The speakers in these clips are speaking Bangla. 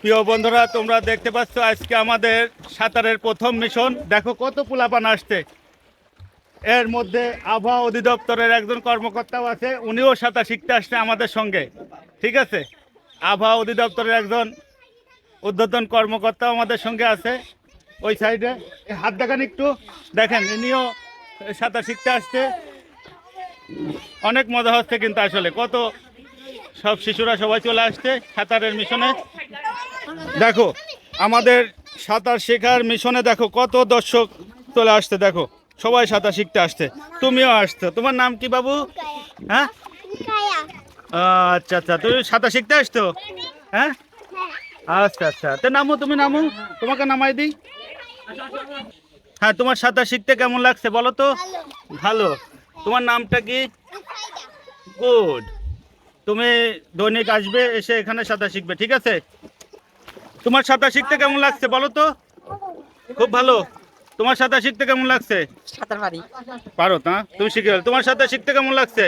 প্রিয় বন্ধুরা, তোমরা দেখতে পাচ্ছ আজকে আমাদের সাঁতারের প্রথম মিশন দেখো কত পোলাপান আসছে। এর মধ্যে আবহাওয়া অধিদপ্তরের একজন কর্মকর্তাও আছে, উনিও সাঁতার শিখতে আসছে আমাদের সঙ্গে। ঠিক আছে? আবহাওয়া অধিদপ্তরের একজন উদ্বোধন কর্মকর্তাও আমাদের সঙ্গে আছে, ওই সাইডে। হাত দেখান একটু। দেখেন, ইনিও সাঁতার শিখতে আসছে। অনেক মজা হচ্ছে কিন্তু আসলে। কত সব শিশুরা সবাই চলে আসছে সাঁতারের মিশনে। দেখো আমাদের সাঁতার শেখার মিশনে দেখো কত দর্শক চলে আসছে দেখো সবাই সাঁতার শিখতে আসছে। তুমিও আসছো। তোমার নাম কি বাবু? হ্যাঁ? আচ্ছা আচ্ছা তুমি সাঁতার শিখতে আসছো? হ্যাঁ? আচ্ছা আচ্ছা তো নামো তুমি নামো তোমাকে নামাই দিই। হ্যাঁ তোমার সাঁতার শিখতে কেমন লাগছে বলো তো? ভালো। তোমার নামটা কি? গুড। তুমি দৈনিক আসবে এসে এখানে সাঁতার শিখবে ঠিক আছে? তোমার সাঁতার শিখতে কেমন লাগছে বলো তো? খুব ভালো। তোমার সাঁতার শিখতে কেমন লাগছে? সাঁতার পারি। পারো তা তুমি শিখে গেলে। তোমার সাঁতার শিখতে কেমন লাগছে?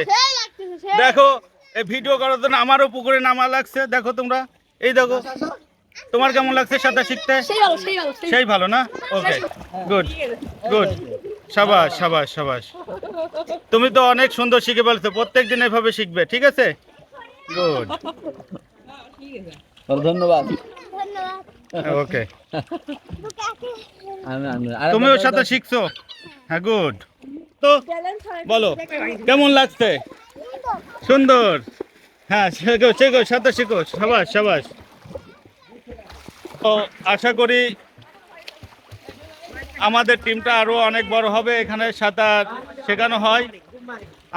দেখো এই ভিডিও করার জন্য আমারও পুকুরে নামা লাগছে। দেখো তোমরা এই দেখো। তোমার কেমন লাগছে সাঁতার শিখতে? সেই ভালো সেই ভালো সেই সেই ভালো না? ওকে গুড গুড সাবাস সাবাস সাবাস। তুমি তো অনেক সুন্দর শিখে বলছো প্রত্যেক দিন এভাবে শিখবে ঠিক আছে? গুড ধন্যবাদ। ওকে তুমিও সাথে শিখছো? হ্যাঁ গুড তো বলো কেমন লাগছে? সুন্দর। হ্যাঁ শেখো শেখো সাথে শেখো সাবাস সাবাস। তো আশা করি আমাদের টিমটা আরও অনেক বড় হবে এখানে সাঁতার শেখানো হয়।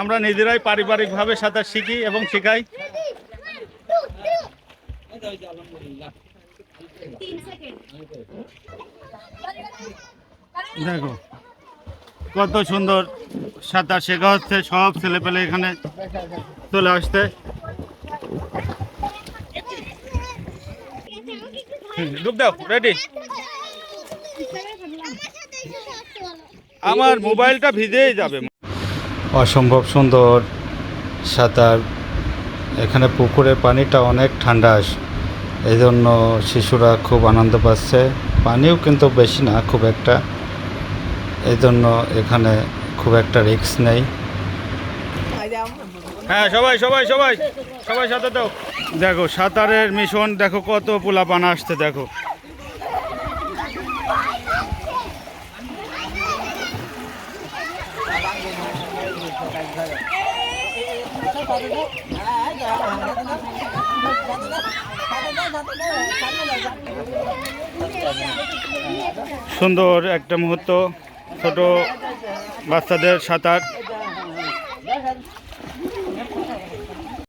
আমরা নিজেরাই পারিবারিকভাবে সাঁতার শিখি এবং শেখাই। দেখো, কত সুন্দর সাঁতার শেখা হচ্ছে, সব ছেলেপেলে এখানে চলে আসতে ডুব দাও রেডি আমার মোবাইলটা ভিজেই যাবে। অসম্ভব সুন্দর। সাঁতার। এখানে পুকুরের পানিটা অনেক ঠান্ডা এই জন্য শিশুরা খুব আনন্দ পাচ্ছে। পানিও কিন্তু বেশি না, খুব একটা। এই জন্য এখানে খুব একটা রিস্ক নেই। হ্যাঁ সবাই সবাই সবাই সবাই সাঁতার দাও। দেখো, সাঁতারের মিশন, দেখো কত পোলা পানা আসছে, দেখো। সুন্দর একটা মুহূর্ত ছোট বাচ্চাদের সাঁতার।